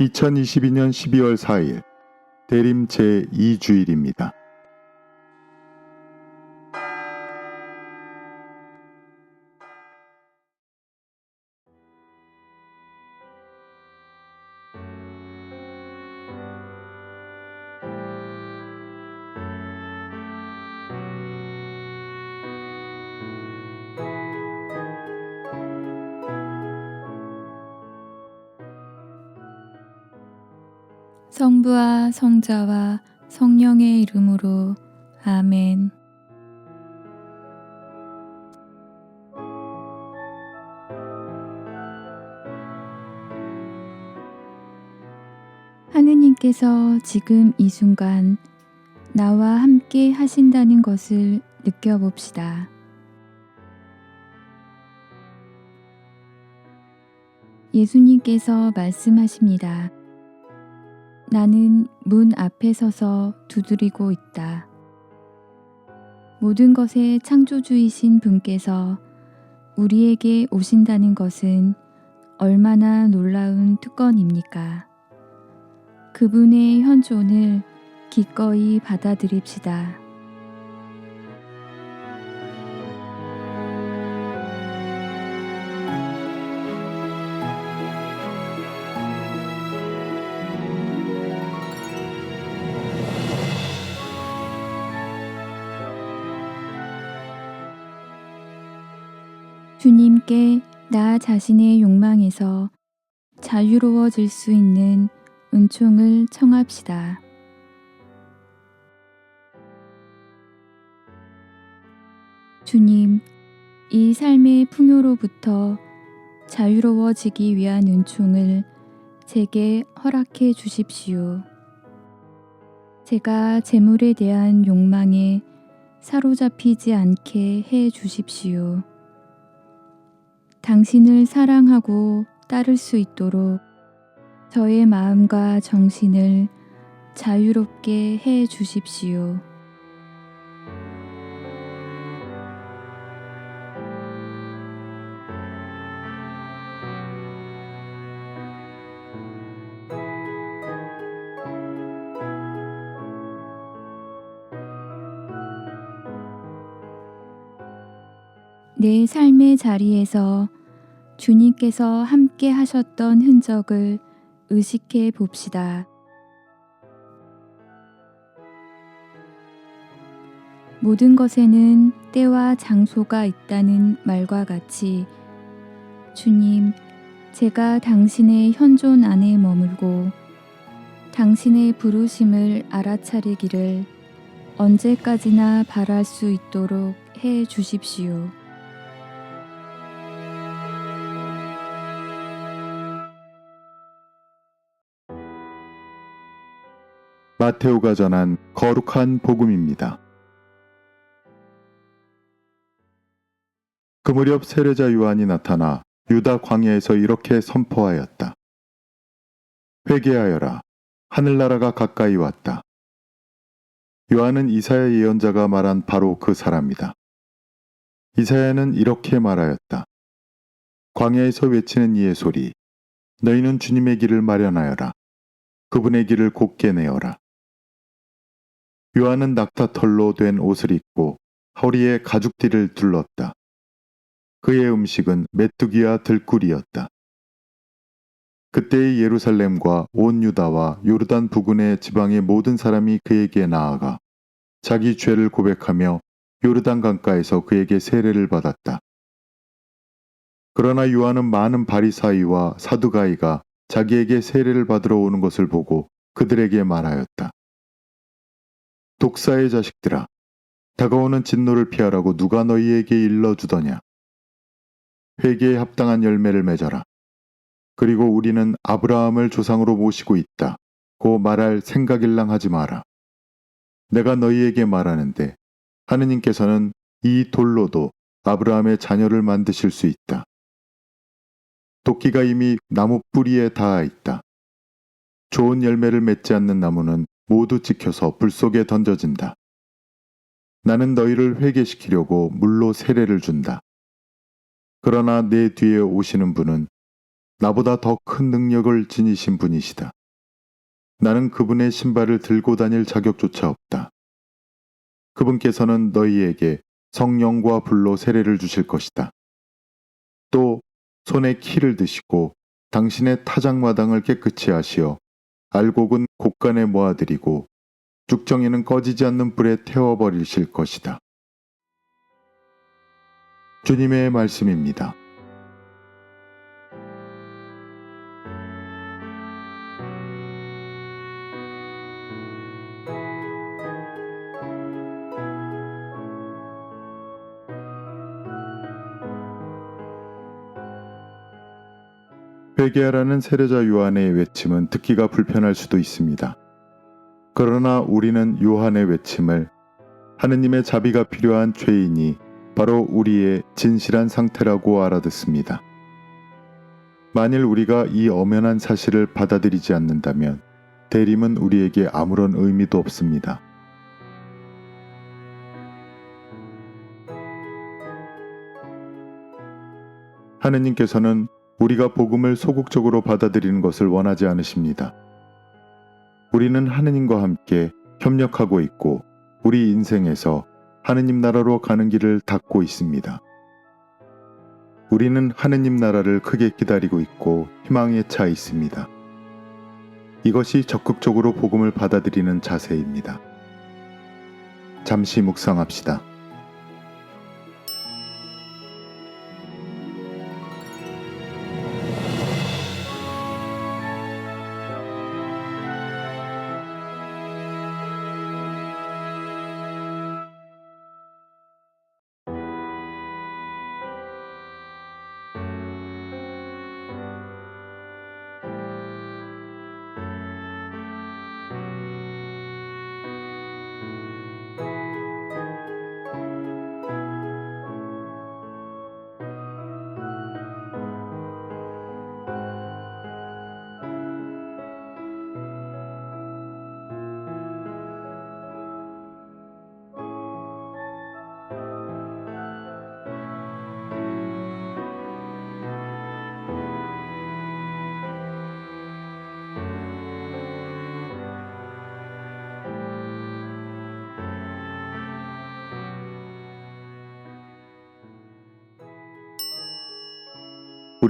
2022년 12월 4일 대림 제2주일입니다. 성부와 성자와 성령의 이름으로 아멘. 하느님께서 지금 이 순간 나와 함께 하신다는 것을 느껴봅시다. 예수님께서 말씀하십니다. 나는 문 앞에 서서 두드리고 있다. 모든 것의 창조주이신 분께서 우리에게 오신다는 것은 얼마나 놀라운 특권입니까? 그분의 현존을 기꺼이 받아들입시다. 주님께 나 자신의 욕망에서 자유로워질 수 있는 은총을 청합시다. 주님, 이 삶의 풍요로부터 자유로워지기 위한 은총을 제게 허락해 주십시오. 제가 재물에 대한 욕망에 사로잡히지 않게 해 주십시오. 당신을 사랑하고 따를 수 있도록 저의 마음과 정신을 자유롭게 해 주십시오. 내 삶의 자리에서 주님께서 함께 하셨던 흔적을 의식해 봅시다. 모든 것에는 때와 장소가 있다는 말과 같이 주님, 제가 당신의 현존 안에 머물고 당신의 부르심을 알아차리기를 언제까지나 바랄 수 있도록 해 주십시오. 마테오가 전한 거룩한 복음입니다. 그 무렵 세례자 요한이 나타나 유다 광야에서 이렇게 선포하였다. 회개하여라. 하늘나라가 가까이 왔다. 요한은 이사야 예언자가 말한 바로 그 사람이다. 이사야는 이렇게 말하였다. 광야에서 외치는 이의 소리. 너희는 주님의 길을 마련하여라. 그분의 길을 곧게 내어라. 요한은 낙타털로 된 옷을 입고 허리에 가죽띠를 둘렀다. 그의 음식은 메뚜기와 들꿀이었다. 그때의 예루살렘과 온 유다와 요르단 부근의 지방의 모든 사람이 그에게 나아가 자기 죄를 고백하며 요르단 강가에서 그에게 세례를 받았다. 그러나 요한은 많은 바리사이와 사두가이가 자기에게 세례를 받으러 오는 것을 보고 그들에게 말하였다. 독사의 자식들아, 다가오는 진노를 피하라고 누가 너희에게 일러주더냐? 회개에 합당한 열매를 맺어라. 그리고 우리는 아브라함을 조상으로 모시고 있다. 고 말할 생각일랑 하지 마라. 내가 너희에게 말하는데 하느님께서는 이 돌로도 아브라함의 자녀를 만드실 수 있다. 도끼가 이미 나무 뿌리에 닿아 있다. 좋은 열매를 맺지 않는 나무는 모두 찍혀서 불 속에 던져진다. 나는 너희를 회개시키려고 물로 세례를 준다. 그러나 내 뒤에 오시는 분은 나보다 더 큰 능력을 지니신 분이시다. 나는 그분의 신발을 들고 다닐 자격조차 없다. 그분께서는 너희에게 성령과 불로 세례를 주실 것이다. 또 손에 키를 드시고 당신의 타작마당을 깨끗이 하시어 알곡은 곡간에 모아드리고 죽정이는 꺼지지 않는 불에 태워버리실 것이다. 주님의 말씀입니다. 회개하라는 세례자 요한의 외침은 듣기가 불편할 수도 있습니다. 그러나 우리는 요한의 외침을 하느님의 자비가 필요한 죄인이 바로 우리의 진실한 상태라고 알아듣습니다. 만일 우리가 이 엄연한 사실을 받아들이지 않는다면 대림은 우리에게 아무런 의미도 없습니다. 하느님께서는 우리가 복음을 소극적으로 받아들이는 것을 원하지 않으십니다. 우리는 하느님과 함께 협력하고 있고 우리 인생에서 하느님 나라로 가는 길을 닫고 있습니다. 우리는 하느님 나라를 크게 기다리고 있고 희망에 차 있습니다. 이것이 적극적으로 복음을 받아들이는 자세입니다. 잠시 묵상합시다.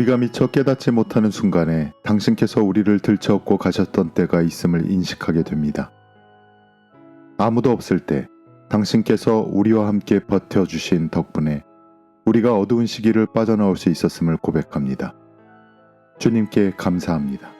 우리가 미처 깨닫지 못하는 순간에 당신께서 우리를 들쳐업고 가셨던 때가 있음을 인식하게 됩니다. 아무도 없을 때 당신께서 우리와 함께 버텨주신 덕분에 우리가 어두운 시기를 빠져나올 수 있었음을 고백합니다. 주님께 감사합니다.